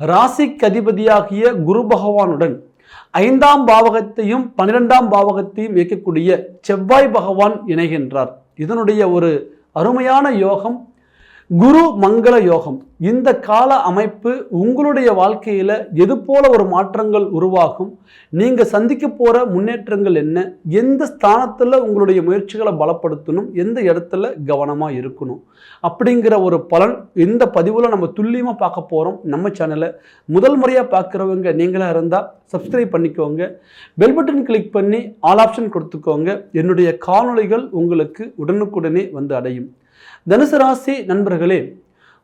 ராசிக்கு அதிபதியாகிய குரு பகவானுடன் ஐந்தாம் பாவகத்தையும் பன்னிரெண்டாம் பாவகத்தையும் இயக்கக்கூடிய செவ்வாய் பகவான் இணைகின்றார். இதனுடைய ஒரு அருமையான யோகம் குரு மங்கள யோகம். இந்த கால அமைப்பு உங்களுடைய வாழ்க்கையில் எது போல ஒரு மாற்றங்கள் உருவாகும்? நீங்கள் சந்திக்க போகிற முன்னேற்றங்கள் என்ன? எந்த ஸ்தானத்தில் உங்களுடைய முயற்சிகளை பலப்படுத்தணும்? எந்த இடத்துல கவனமாக இருக்கணும்? அப்படிங்கிற ஒரு பலன் இந்த பதிவில் நம்ம துல்லியமாக பார்க்க போகிறோம் நம்ம சேனலை முதல் முறையாக பார்க்குறவங்க நீங்களாக இருந்தால் சப்ஸ்கிரைப் பண்ணிக்கோங்க. பெல் பட்டன் கிளிக் பண்ணி ஆல் ஆப்ஷன் கொடுத்துக்கோங்க. என்னுடைய காணொளிகள் உங்களுக்கு உடனுக்குடனே வந்து அடையும். தனுசு ராசி நண்பர்களே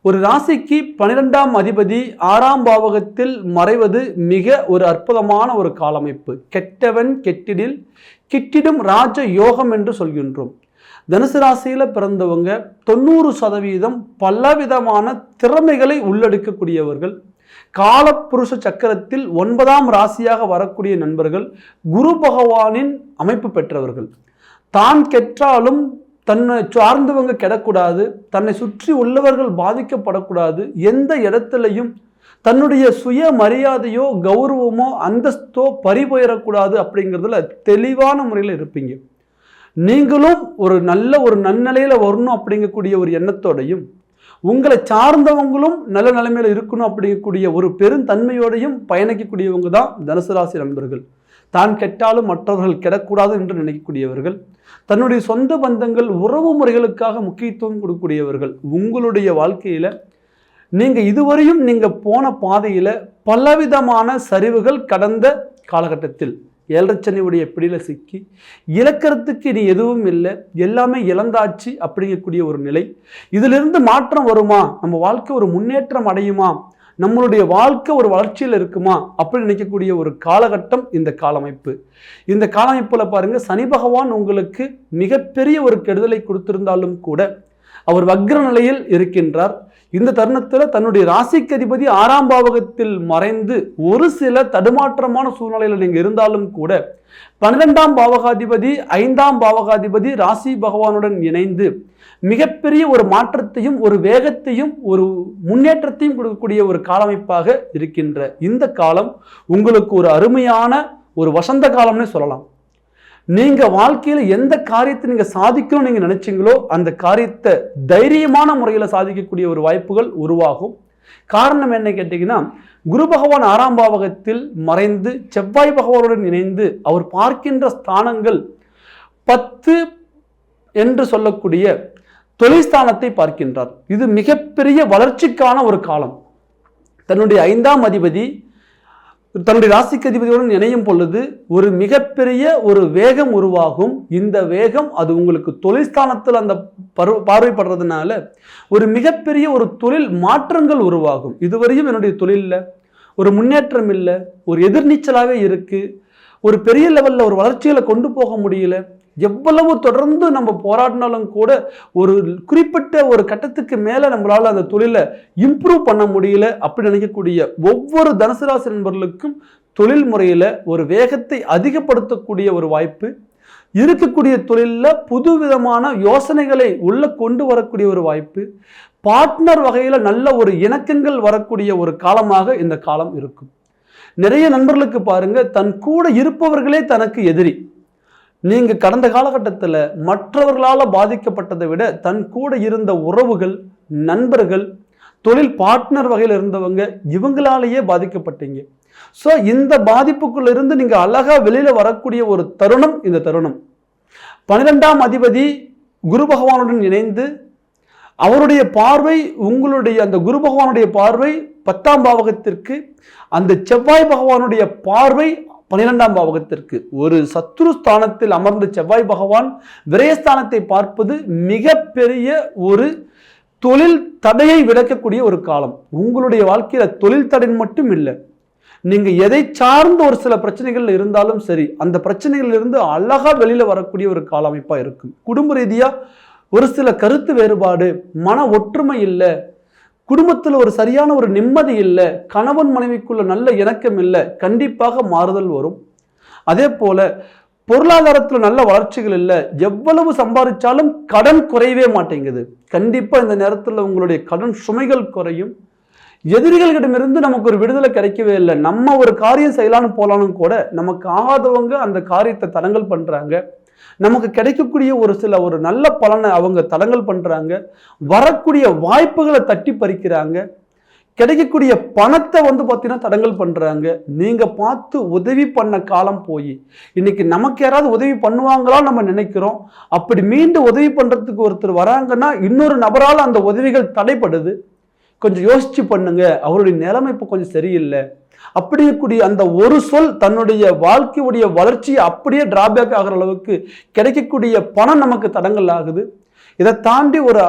ஒரு ராசிக்கு பனிரெண்டாம் அதிபதி ஆறாம் பாவகத்தில் மறைவது மிக ஒரு அற்புதமான ஒரு காலமைப்பு. கெட்டவன் கெட்டிடில் கிட்டிடும் ராஜ யோகம் என்று சொல்கின்றோம். தனுசு ராசியில் பிறந்தவங்க தொண்ணூறு சதவீதம் பலவிதமான திறமைகளை உள்ளடக்கக்கூடியவர்கள். காலப்புருஷ சக்கரத்தில் ஒன்பதாம் ராசியாக வரக்கூடிய நண்பர்கள் குரு பகவானின் அமைப்பு பெற்றவர்கள். தான் கெற்றாலும் தன்னை சார்ந்தவங்க கெடக்கூடாது தன்னை சுற்றி உள்ளவர்கள் பாதிக்கப்படக்கூடாது எந்த இடத்துலையும் தன்னுடைய சுய மரியாதையோ கௌரவமோ அந்தஸ்தோ பறிபோயிடக்கூடாது அப்படிங்கிறதுல தெளிவான முறையில் இருப்பீங்க. நீங்களும் ஒரு நல்ல ஒரு நன்னிலையில் வரணும் அப்படிங்கக்கூடிய ஒரு எண்ணத்தோடையும் உங்களை சார்ந்தவங்களும் நல்ல நிலைமையில் இருக்கணும் அப்படிங்கக்கூடிய ஒரு பெருந்தன்மையோடையும் பயணிக்கக்கூடியவங்க தான் தனுசு ராசி நண்பர்கள். தான் கெட்டாலும் மற்றவர்கள் கெடக்கூடாது என்று நினைக்கக்கூடியவர்கள் தன்னுடைய சொந்த பந்தங்கள் உறவு முறைகளுக்காக முக்கியத்துவம் கொடுக்கக்கூடியவர்கள் உங்களுடைய வாழ்க்கையில் நீங்கள் இதுவரையும் நீங்கள் போன பாதையில் பலவிதமான சரிவுகள் கடந்த காலகட்டத்தில் ஏழரச்சனையுடைய பிடியில் சிக்கி இழக்கிறதுக்கு இனி எதுவும் இல்லை எல்லாமே இழந்தாச்சு அப்படிங்கக்கூடிய ஒரு நிலை. இதிலிருந்து மாற்றம் வருமா? நம்ம வாழ்க்கை ஒரு முன்னேற்றம் அடையுமா? நம்மளுடைய வாழ்க்கை ஒரு வளர்ச்சியில் இருக்குமா அப்படின்னு நினைக்கக்கூடிய ஒரு காலகட்டம் இந்த காலமைப்பு. இந்த காலமைப்பில் பாருங்க சனி பகவான் உங்களுக்கு மிகப்பெரிய ஒரு கெடுதலை கொடுத்திருந்தாலும் கூட அவர் வக்ர நிலையில் இருக்கின்றார். இந்த தருணத்தில் தன்னுடைய ராசிக்கு அதிபதி ஆறாம் பாவகத்தில் மறைந்து ஒரு சில தடுமாற்றமான சூழ்நிலையில் நீங்கள் இருந்தாலும் கூட பன்னிரெண்டாம் பாவகாதிபதி ஐந்தாம் பாவகாதிபதி ராசி பகவானுடன் இணைந்து மிகப்பெரிய ஒரு மாற்றத்தையும் ஒரு வேகத்தையும் ஒரு முன்னேற்றத்தையும் கொடுக்கக்கூடிய ஒரு காலமைப்பாக இருக்கின்ற இந்த காலம் உங்களுக்கு ஒரு அருமையான ஒரு வசந்த காலம்னே சொல்லலாம். நீங்கள் வாழ்க்கையில் எந்த காரியத்தை நீங்கள் சாதிக்கணும்னு நீங்கள் நினச்சிங்களோ அந்த காரியத்தை தைரியமான முறையில் சாதிக்கக்கூடிய ஒரு வாய்ப்புகள் உருவாகும். காரணம் என்ன கேட்டிங்கன்னா குரு பகவான் ஆறாம் பாவகத்தில் மறைந்து செவ்வாய் பகவானுடன் இணைந்து அவர் பார்க்கின்ற ஸ்தானங்கள் பத்து என்று சொல்லக்கூடிய தொழில்ஸ்தானத்தை பார்க்கின்றார். இது மிகப்பெரிய வளர்ச்சிக்கான ஒரு காலம். தன்னுடைய ஐந்தாம் அதிபதி தன்னுடைய ராசிக்கு அதிபதியுடன் இணையும் பொழுது ஒரு மிகப்பெரிய ஒரு வேகம் உருவாகும். இந்த வேகம் அது உங்களுக்கு தொழில்ஸ்தானத்தில் அந்த பரு பார்வைப்படுறதுனால ஒரு மிகப்பெரிய ஒரு தொழில் மாற்றங்கள் உருவாகும். இதுவரையும் என்னுடைய தொழிலில் ஒரு முன்னேற்றம் இல்லை. ஒரு எதிர்நீச்சலாகவே இருக்குது ஒரு பெரிய லெவலில் ஒரு வளர்ச்சிகளை கொண்டு போக முடியல. எவ்வளவு தொடர்ந்து நம்ம போராடினாலும் கூட ஒரு குறிப்பிட்ட ஒரு கட்டத்துக்கு மேலே நம்மளால் அந்த தொழிலை இம்ப்ரூவ் பண்ண முடியல அப்படி நினைக்கக்கூடிய ஒவ்வொரு தனுசு ராசி நண்பர்களுக்கும் தொழில் முறையில் ஒரு வேகத்தை அதிகப்படுத்தக்கூடிய ஒரு வாய்ப்பு இருக்கக்கூடிய தொழிலில் புது விதமான யோசனைகளை உள்ளே கொண்டு வரக்கூடிய ஒரு வாய்ப்பு பார்ட்னர் வகையில் நல்ல ஒரு இணக்கங்கள் வரக்கூடிய ஒரு காலமாக இந்த காலம் இருக்கும். நிறைய நண்பர்களுக்கு பாருங்க தன் கூட இருப்பவர்களே தனக்கு எதிரி. நீங்க கடந்த காலகட்டத்தில் மற்றவர்களால் பாதிக்கப்பட்டதை விட தன் கூட இருந்த உறவுகள் நண்பர்கள் தொழில் பார்ட்னர் வகையில் இருந்தவங்க இவங்களாலேயே பாதிக்கப்பட்டீங்க. ஸோ இந்த பாதிப்புக்குள்ளிருந்து நீங்க அழகா வெளியில வரக்கூடிய ஒரு தருணம் இந்த தருணம். பன்னிரெண்டாம் அதிபதி குரு பகவானுடன் இணைந்து அவருடைய பார்வை உங்களுடைய அந்த குரு பகவானுடைய பார்வை பத்தாம் பாவகத்திற்கு அந்த செவ்வாய் பகவானுடைய பார்வை பன்னிரெண்டாம் பாவகத்திற்கு ஒரு சத்ரு ஸ்தானத்தில் அமர்ந்த செவ்வாய் பகவான் விரயஸ்தானத்தை பார்ப்பது மிகப்பெரிய ஒரு தொழில் தடையை விளக்கக்கூடிய ஒரு காலம். உங்களுடைய வாழ்க்கையில தொழில் தடைன்னு மட்டும் இல்லை. நீங்கள் எதை சார்ந்த ஒரு சில பிரச்சனைகள் இருந்தாலும் சரி அந்த பிரச்சனைகள் இருந்து அழகாக வெளியில் வரக்கூடிய ஒரு கால அமைப்பாக இருக்கும். குடும்ப ரீதியாக ஒரு சில கருத்து வேறுபாடு மன ஒற்றுமை இல்லை குடும்பத்தில் ஒரு சரியான ஒரு நிம்மதி இல்லை கணவன் மனைவிக்குள்ள நல்ல இணக்கம் இல்லை கண்டிப்பாக மாறுதல் வரும். அதே போல பொருளாதாரத்தில் நல்ல வளர்ச்சிகள் இல்லை எவ்வளவு சம்பாதிச்சாலும் கடன் குறையவே மாட்டேங்குது. கண்டிப்பாக இந்த நேரத்தில் உங்களுடைய கடன் சுமைகள் குறையும். எதிரிகளிடமிருந்து நமக்கு ஒரு விடுதலை கிடைக்கவே இல்லை. நம்ம ஒரு காரியம் செய்யலான்னு போகலான்னு கூட நமக்கு ஆகாதவங்க அந்த காரியத்தை தடங்கல் பண்ணுறாங்க நமக்கு கிடைக்கக்கூடிய ஒரு சில ஒரு நல்ல பலனை அவங்க தடங்கள் பண்ணுறாங்க வரக்கூடிய வாய்ப்புகளை தட்டி பறிக்கிறாங்க. கிடைக்கக்கூடிய பணத்தை வந்து பார்த்தீங்கன்னா தடங்கள் பண்ணுறாங்க நீங்கள் பார்த்து உதவி பண்ண காலம் போய். இன்னைக்கு நமக்கு யாராவது உதவி பண்ணுவாங்களான்னு நம்ம நினைக்கிறோம். அப்படி மீண்டும் உதவி பண்ணுறதுக்கு ஒருத்தர் வராங்கன்னா இன்னொரு நபரால் அந்த உதவிகள் தடைப்படுது கொஞ்சம் யோசிச்சு பண்ணுங்க. அவருடைய நிலைமை இப்போ கொஞ்சம் சரியில்லை. அப்படி இருக்கக்கூடிய அந்த ஒரு சொல் தன்னுடைய வாழ்க்கையுடைய வளர்ச்சியை அப்படியே டிராபேக் ஆகிற அளவுக்கு கிடைக்கக்கூடிய பணம் நமக்கு தடங்கள் ஆகுது. இதை தாண்டி ஒரு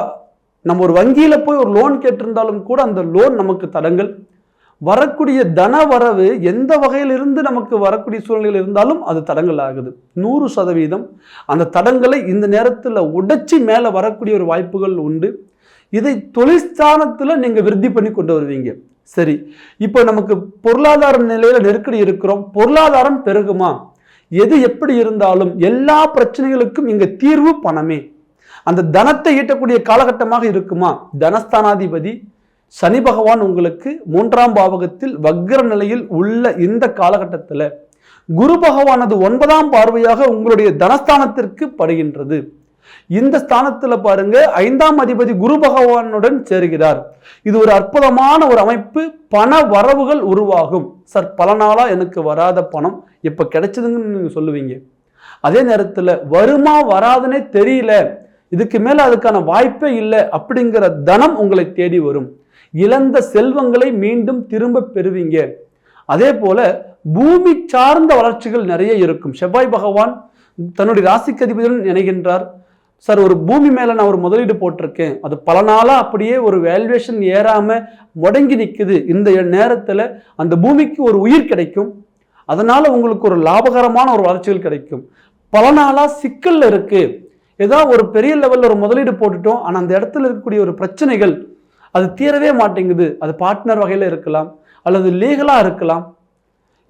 நம்ம ஒரு வங்கியில் போய் ஒரு லோன் கேட்டிருந்தாலும் கூட அந்த லோன் நமக்கு தடங்கள் வரக்கூடிய தன வரவு எந்த வகையிலிருந்து நமக்கு வரக்கூடிய சூழ்நிலையில் இருந்தாலும் அது தடங்கள் ஆகுது. நூறு சதவீதம். அந்த தடங்களை இந்த நேரத்தில் உடைச்சி மேலே வரக்கூடிய ஒரு வாய்ப்புகள் உண்டு. இதை தொழிற்ஸ்தானத்தில் நீங்கள் விருத்தி பண்ணி கொண்டு வருவீங்க. சரி. இப்போ நமக்கு பொருளாதார நிலையில நெருக்கடி இருக்கிறோம். பொருளாதாரம் பெருகுமா? எது எப்படி இருந்தாலும் எல்லா பிரச்சனைகளுக்கும் இங்க தீர்வு பணமே. அந்த தனத்தை ஈட்டக்கூடிய காலகட்டமாக இருக்குமா? தனஸ்தானாதிபதி சனி பகவான் உங்களுக்கு மூன்றாம் பாவகத்தில் வக்ர நிலையில் உள்ள இந்த காலகட்டத்தில் குரு பகவானது ஒன்பதாம் பார்வையாக உங்களுடைய தனஸ்தானத்திற்கு படுகின்றது. இந்த ஸ்தானத்துல பாருங்க ஐந்தாம் அதிபதி குரு பகவானுடன் சேர்கிறார். இது ஒரு அற்புதமான ஒரு அமைப்பு பண வரவுகள் உருவாகும். சார் பல நாளா எனக்கு வராத பணம் இப்ப கிடைச்சதுங்கன்னு நீங்க சொல்லுவீங்க. அதே நேரத்துல வருமா வராதுன்னே தெரியல. இதுக்கு மேல அதுக்கான வாய்ப்பே இல்லை அப்படிங்கிற தனம் உங்களை தேடி வரும். இழந்த செல்வங்களை மீண்டும் திரும்ப பெறுவீங்க. அதே போல பூமி சார்ந்த வளர்ச்சிகள் நிறைய இருக்கும். செவ்வாய் பகவான் தன்னுடைய ராசிக்கு அதிபதியுடன் இணைகின்றார். சார் ஒரு பூமி மேலே நான் ஒரு முதலீடு போட்டிருக்கேன். அது பல நாளாக அப்படியே ஒரு வேல்யூவேஷன் ஏறாமல் முடங்கி நிற்குது இந்த நேரத்தில் அந்த பூமிக்கு ஒரு உயிர் கிடைக்கும். அதனால் உங்களுக்கு ஒரு லாபகரமான ஒரு வளர்ச்சிகள் கிடைக்கும். பல நாளாக சிக்கலில் இருக்குது ஏதோ ஒரு பெரிய லெவலில் ஒரு முதலீடு போட்டுட்டோம். ஆனால் அந்த இடத்துல இருக்கக்கூடிய ஒரு பிரச்சனைகள் அது தீரவே மாட்டேங்குது. அது பார்ட்னர் வகையில் இருக்கலாம் அல்லது லீகலாக இருக்கலாம்.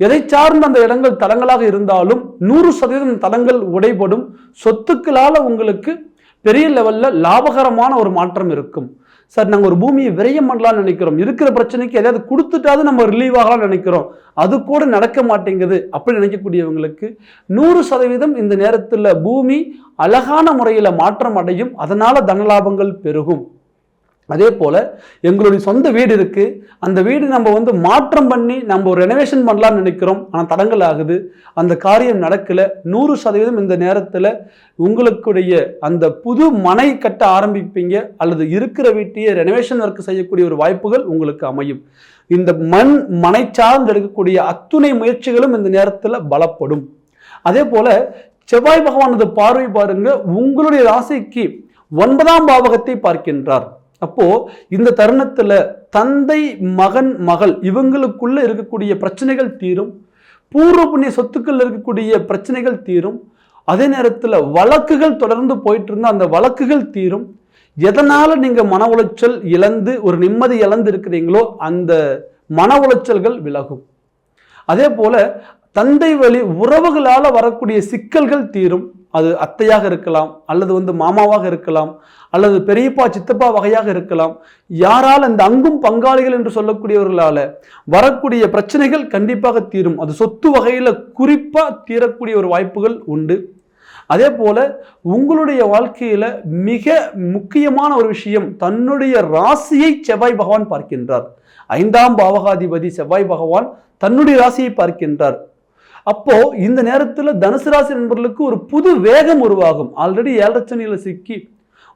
எதை சார்ந்த அந்த இடங்கள் தளங்களாக இருந்தாலும் நூறு சதவீதம் தளங்கள் உடைபடும். சொத்துக்களால் உங்களுக்கு பெரிய லெவலில் லாபகரமான ஒரு மாற்றம் இருக்கும். சார் நாங்கள் ஒரு பூமியை விரயம் பண்ணலாம்னு நினைக்கிறோம். இருக்கிற பிரச்சனைக்கு எதாவது கொடுத்துட்டாவது நம்ம ரிலீவ் ஆகலாம்னு நினைக்கிறோம். அது கூட நடக்க மாட்டேங்குது அப்படி நினைக்கக்கூடியவங்களுக்கு நூறு சதவீதம் இந்த நேரத்தில் பூமி அழகான முறையில் மாற்றம் அடையும். அதனால் தனலாபங்கள் பெருகும். அதே போல் எங்களுடைய சொந்த வீடு இருக்குது அந்த வீடு நம்ம வந்து மாற்றம் பண்ணி நம்ம ஒரு ரெனோவேஷன் பண்ணலாம்னு நினைக்கிறோம். ஆனால் தடங்கள் ஆகுது. அந்த காரியம் நடக்கலை. நூறு சதவீதம் இந்த நேரத்தில் உங்களுக்குடைய அந்த புது மனை கட்ட ஆரம்பிப்பீங்க. அல்லது இருக்கிற வீட்டையே ரெனோவேஷன் ஒர்க் செய்யக்கூடிய ஒரு வாய்ப்புகள் உங்களுக்கு அமையும். இந்த மண் மனை சார்ந்து எடுக்கக்கூடிய அத்துணை முயற்சிகளும் இந்த நேரத்தில் பலப்படும். அதே போல் செவ்வாய் பகவானது பார்வை பாருங்க. உங்களுடைய ராசிக்கு ஒன்பதாம் பாவகத்தை பார்க்கின்றார். அப்போ இந்த தருணத்துல தந்தை மகன் மகள் இவங்களுக்குள்ள இருக்கக்கூடிய பிரச்சனைகள் தீரும். பூர்வ புண்ணிய சொத்துக்கள் இருக்கக்கூடிய பிரச்சனைகள் தீரும். அதே நேரத்தில் வழக்குகள் தொடர்ந்து போயிட்டு இருந்தால் அந்த வழக்குகள் தீரும். எதனால் நீங்கள் மன உளைச்சல் இழந்து ஒரு நிம்மதி இழந்து இருக்கிறீங்களோ அந்த மன உளைச்சல்கள் விலகும். அதே போல தந்தை வழி உறவுகளால் வரக்கூடிய சிக்கல்கள் தீரும். அது அத்தையாக இருக்கலாம் அல்லது வந்து மாமாவாக இருக்கலாம் அல்லது பெரியப்பா சித்தப்பா வகையாக இருக்கலாம். யாரால் அந்த அங்கும் பங்காளிகள் என்று சொல்லக்கூடியவர்களால் வரக்கூடிய பிரச்சனைகள் கண்டிப்பாக தீரும். அது சொத்து வகையில் குறிப்பாக தீரக்கூடிய ஒரு வாய்ப்புகள் உண்டு. அதே போல உங்களுடைய வாழ்க்கையில மிக முக்கியமான ஒரு விஷயம் தன்னுடைய ராசியை செவ்வாய் பகவான் பார்க்கின்றார். ஐந்தாம் பாவகாதிபதி செவ்வாய் பகவான் தன்னுடைய ராசியை பார்க்கின்றார். அப்போ இந்த நேரத்தில் தனுசு ராசி நண்பர்களுக்கு ஒரு புது வேகம் உருவாகும். ஆல்ரெடி ஏழரச்சனியில் சிக்கி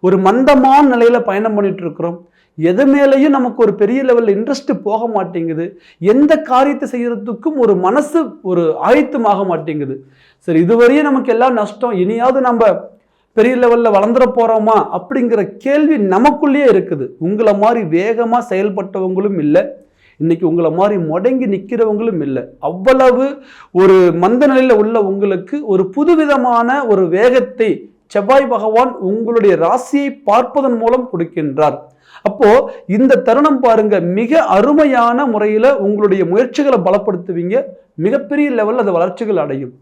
ஒரு மந்தமான நிலையில் பயணம் பண்ணிட்டு இருக்கிறோம் எது மேலேயும் நமக்கு ஒரு பெரிய லெவலில் இன்ட்ரெஸ்ட் போக மாட்டேங்குது. எந்த காரியத்தை செய்கிறதுக்கும் ஒரு மனசு ஒரு ஆயத்தமாக மாட்டேங்குது. சரி இதுவரையும் நமக்கு எல்லாம் நஷ்டம். இனியாவது நம்ம பெரிய லெவலில் வளர்ந்துட போகிறோமா அப்படிங்கிற கேள்வி நமக்குள்ளேயே இருக்குது. உங்களை மாதிரி வேகமாக செயல்பட்டவங்களும் இல்லை. இன்றைக்கி உங்களை மாதிரி முடங்கி நிற்கிறவங்களும் இல்லை. அவ்வளவு ஒரு மந்த நிலையில் உள்ள உங்களுக்கு ஒரு புதுவிதமான ஒரு வேகத்தை செவ்வாய் பகவான் உங்களுடைய ராசியை பார்ப்பதன் மூலம் கொடுக்கின்றார். அப்போ இந்த தருணம் பாருங்க மிக அருமையான முறையில் உங்களுடைய முயற்சிகளை பலப்படுத்துவீங்க. மிகப்பெரிய லெவலில் அந்த வளர்ச்சிகள் அடையும்.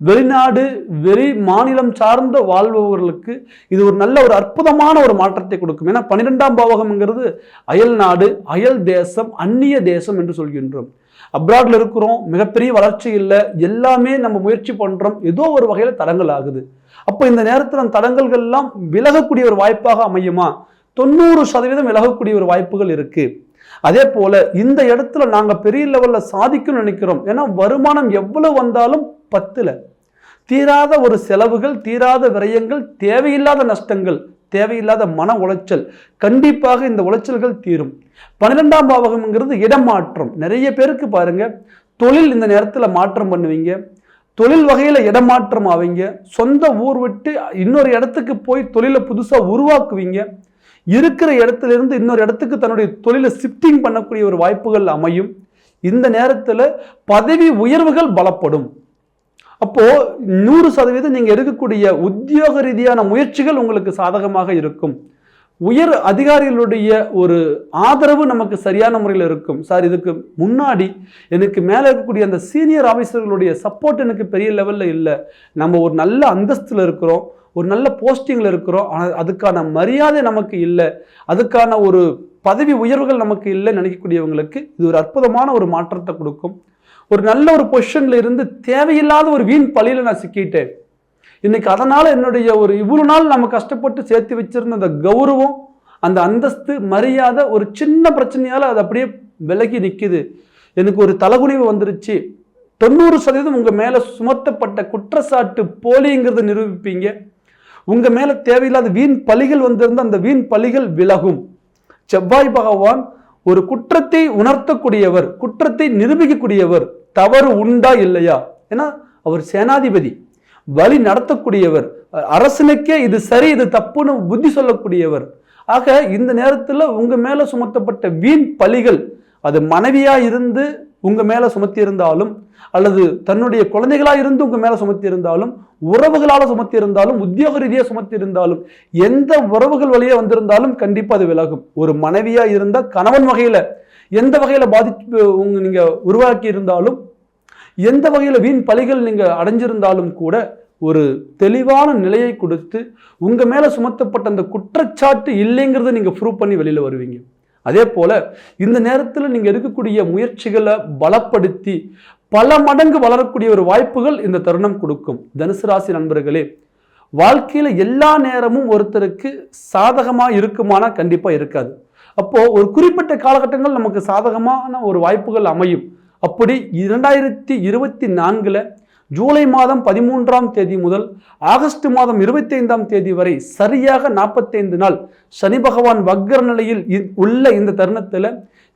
வெளிநாடு வெளி மாநிலம் சார்ந்த வாழ்பவர்களுக்கு இது ஒரு நல்ல ஒரு அற்புதமான ஒரு மாற்றத்தை கொடுக்கும். ஏன்னா பன்னிரெண்டாம் பாவகம்ங்கிறது அயல் நாடு அயல் தேசம் அந்நிய தேசம் என்று சொல்கின்றோம். அப்ராட்ல இருக்கிறோம் மிகப்பெரிய வளர்ச்சி இல்லை எல்லாமே நம்ம முயற்சி பண்றோம் ஏதோ ஒரு வகையில் தடங்கள் ஆகுது. அப்போ இந்த நேரத்தில் அந்த தடங்கல்கள்லாம் விலகக்கூடிய ஒரு வாய்ப்பாக அமையுமா? தொண்ணூறு சதவீதம் விலகக்கூடிய ஒரு வாய்ப்புகள் இருக்கு. அதே போல இந்த இடத்துல நாங்க பெரிய லெவல்ல சாதிக்கணும்னு நினைக்கிறோம். ஏன்னா வருமானம் எவ்வளவு வந்தாலும் பத்தில். தீராத ஒரு செலவுகள் தீராத விரயங்கள் தேவையில்லாத நஷ்டங்கள் தேவையில்லாத மன உளைச்சல் கண்டிப்பாக இந்த உளைச்சல்கள் தீரும். பன்னிரெண்டாம் பாவகம்ங்கிறது இடமாற்றம். நிறைய பேருக்கு பாருங்க தொழில் இந்த நேரத்தில் மாற்றம் பண்ணுவீங்க. தொழில் வகையில் இடமாற்றம் ஆவீங்க. சொந்த ஊர் விட்டு இன்னொரு இடத்துக்கு போய் தொழிலை புதுசாக உருவாக்குவீங்க. இருக்கிற இடத்துல இருந்து இன்னொரு இடத்துக்கு தன்னுடைய தொழிலை ஷிஃப்டிங் பண்ணக்கூடிய ஒரு வாய்ப்புகள் அமையும். இந்த நேரத்தில் பதவி உயர்வுகள் பலப்படும். அப்போ நூறு சதவீதம் நீங்க எடுக்கக்கூடிய உத்தியோக ரீதியான முயற்சிகள் உங்களுக்கு சாதகமாக இருக்கும். உயர் அதிகாரிகளுடைய ஒரு ஆதரவு நமக்கு சரியான முறையில் இருக்கும். சார் இதுக்கு முன்னாடி எனக்கு மேலே இருக்கக்கூடிய அந்த சீனியர் ஆஃபீஸர்களுடைய சப்போர்ட் எனக்கு பெரிய லெவலில் இல்லை. நம்ம ஒரு நல்ல அந்தஸ்தில் இருக்கிறோம். ஒரு நல்ல போஸ்டிங்கில் இருக்கிறோம். ஆனால் அதுக்கான மரியாதை நமக்கு இல்லை. அதுக்கான ஒரு பதவி உயர்வுகள் நமக்கு இல்லை நினைக்கக்கூடியவங்களுக்கு இது ஒரு அற்புதமான ஒரு மாற்றத்தை கொடுக்கும். ஒரு நல்ல ஒரு பொசிஷன்ல இருந்து தேவையில்லாத ஒரு வீண் பழியில நான் சிக்கிட்டேன். இன்னைக்கு அதனால என்னுடைய ஒரு இவ்வளவு நாள் நம்ம கஷ்டப்பட்டு சேர்த்து வச்சிருந்த அந்த கௌரவம் அந்த அந்தஸ்து மரியாதை ஒரு சின்ன பிரச்சனையால் அது அப்படியே விலகி நிற்குது எனக்கு ஒரு தலகுனிவு வந்துருச்சு. தொண்ணூறு சதவீதம் உங்கள் மேலே சுமத்தப்பட்ட குற்றச்சாட்டு போலிங்கிறத நிரூபிப்பீங்க. உங்கள் மேலே தேவையில்லாத வீண் பலிகள் வந்திருந்த அந்த வீண் பலிகள் விலகும். செவ்வாய் பகவான் ஒரு குற்றத்தை உணர்த்தக்கூடியவர் குற்றத்தை நிரூபிக்கக்கூடியவர் தவறு உண்டா இல்லையா? ஏன்னா அவர் சேனாதிபதி வழி நடத்தக்கூடியவர் அரசனுக்கே இது சரி இது தப்புன்னு புத்தி சொல்லக்கூடியவர். ஆக இந்த நேரத்தில் உங்கள் மேலே சுமத்தப்பட்ட வீண் பலிகள் அது மனைவியாக இருந்து உங்கள் மேலே சுமத்தியிருந்தாலும் அல்லது தன்னுடைய குழந்தைகளாக இருந்து உங்கள் மேலே சுமத்தி இருந்தாலும் சுமத்தியிருந்தாலும் உத்தியோக ரீதியாக சுமத்தி இருந்தாலும் எந்த உறவுகள் வழியே வந்திருந்தாலும் கண்டிப்பாக அது விலகும். ஒரு மனைவியாக இருந்தால் கணவன் வகையில் எந்த வகையில் பாதிப்பு உங்க நீங்கள் உருவாக்கி இருந்தாலும் எந்த வகையில் வீண் பலிகள் நீங்கள் அடைஞ்சிருந்தாலும் கூட ஒரு தெளிவான நிலையை கொடுத்து உங்கள் மேலே சுமத்தப்பட்ட அந்த குற்றச்சாட்டு இல்லைங்கிறத நீங்கள் ப்ரூவ் பண்ணி வெளியில் வருவீங்க. அதே போல இந்த நேரத்தில் நீங்க இருக்கக்கூடிய முயற்சிகளை பலப்படுத்தி பல மடங்கு வளரக்கூடிய ஒரு வாய்ப்புகள் இந்த தருணம் கொடுக்கும். தனுசு ராசி நண்பர்களே வாழ்க்கையில எல்லா நேரமும் ஒருத்தருக்கு சாதகமா இருக்குமானா கண்டிப்பா இருக்காது. அப்போ ஒரு குறிப்பிட்ட காலகட்டங்கள் நமக்கு சாதகமான ஒரு வாய்ப்புகள் அமையும். அப்படி இரண்டாயிரத்தி இருபத்தி நான்குல ஜூலை மாதம் பதிமூன்றாம் தேதி முதல் ஆகஸ்ட் மாதம் இருபத்தி ஐந்தாம் தேதி வரை சரியாக நாற்பத்தைந்து நாள் சனி பகவான் வக்கர நிலையில் இ- உள்ள இந்த தருணத்தில்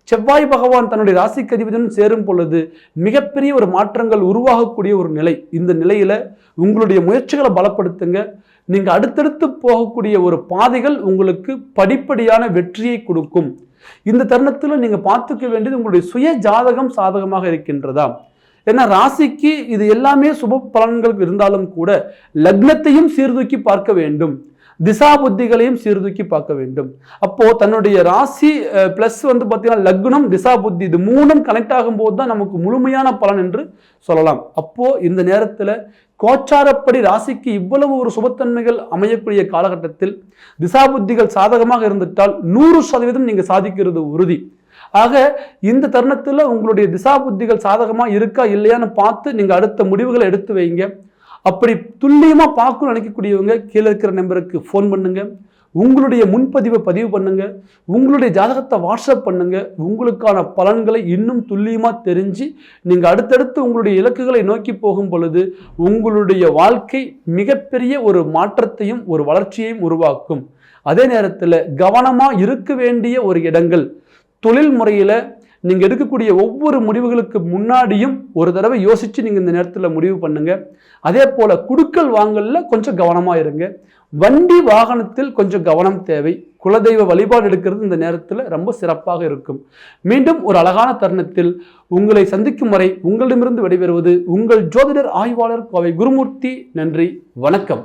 செவ்வாய் பகவான் தன்னுடைய ராசிக்கு அதிபதியுடன் சேரும் பொழுது மிகப்பெரிய ஒரு மாற்றங்கள் உருவாகக்கூடிய ஒரு நிலை. இந்த நிலையில் உங்களுடைய முயற்சிகளை பலப்படுத்துங்க. நீங்கள் அடுத்தடுத்து போகக்கூடிய ஒரு பாதைகள் உங்களுக்கு படிப்படியான வெற்றியை கொடுக்கும். இந்த தருணத்தில் நீங்கள் பார்த்துக்க வேண்டியது உங்களுடைய சுய ஜாதகம் சாதகமாக இருக்கின்றதா? ஏன்னா ராசிக்கு இது எல்லாமே சுப பலன்கள் இருந்தாலும் கூட லக்னத்தையும் சீர்தூக்கி பார்க்க வேண்டும். திசா புத்திகளையும் சீர்தூக்கி பார்க்க வேண்டும். அப்போ தன்னுடைய ராசி பிளஸ் வந்து பார்த்தீங்கன்னா லக்னம் திசா புத்தி இது மூணும் கனெக்ட் ஆகும்போது தான் நமக்கு முழுமையான பலன் என்று சொல்லலாம். அப்போ இந்த நேரத்தில் கோச்சாரப்படி ராசிக்கு இவ்வளவு ஒரு சுபத்தன்மைகள் அமையக்கூடிய காலகட்டத்தில் திசா புத்திகள் சாதகமாக இருந்துட்டால் நூறு சதவீதம் நீங்கள் சாதிக்கிறது உறுதி. ஆக இந்த தருணத்தில் உங்களுடைய திசா புத்திகள் சாதகமாக இருக்கா இல்லையான்னு பார்த்து நீங்கள் அடுத்த முடிவுகளை எடுத்து வைங்க. அப்படி துல்லியமாக பார்க்கணும்னு நினைக்கக்கூடியவங்க கீழே இருக்கிற நம்பருக்கு ஃபோன் பண்ணுங்கள் உங்களுடைய முன்பதிவை பதிவு பண்ணுங்கள் உங்களுடைய ஜாதகத்தை வாட்ஸ்அப் பண்ணுங்கள் உங்களுக்கான பலன்களை இன்னும் துல்லியமாக தெரிஞ்சு நீங்கள் அடுத்தடுத்து உங்களுடைய இலக்குகளை நோக்கி போகும் பொழுது உங்களுடைய வாழ்க்கை மிகப்பெரிய ஒரு மாற்றத்தையும் ஒரு வளர்ச்சியையும் உருவாக்கும். அதே நேரத்தில் கவனமாக இருக்க வேண்டிய ஒரு இடங்கள். தொழில் முறையில் நீங்கள் எடுக்கக்கூடிய ஒவ்வொரு முடிவுகளுக்கு முன்னாடியும் ஒரு தடவை யோசித்து நீங்கள் இந்த நேரத்தில் முடிவு பண்ணுங்கள் அதே போல் குடுக்கல் வாங்கலில் கொஞ்சம் கவனமாக இருங்க. வண்டி வாகனத்தில் கொஞ்சம் கவனம் தேவை. குலதெய்வ வழிபாடு எடுக்கிறது இந்த நேரத்தில் ரொம்ப சிறப்பாக இருக்கும். மீண்டும் ஒரு அழகான தருணத்தில் உங்களை சந்திக்கும் வரை உங்களிடமிருந்து விடைபெறுவது உங்கள் ஜோதிடர் ஆய்வாளர் கோவை குருமூர்த்தி. நன்றி வணக்கம்.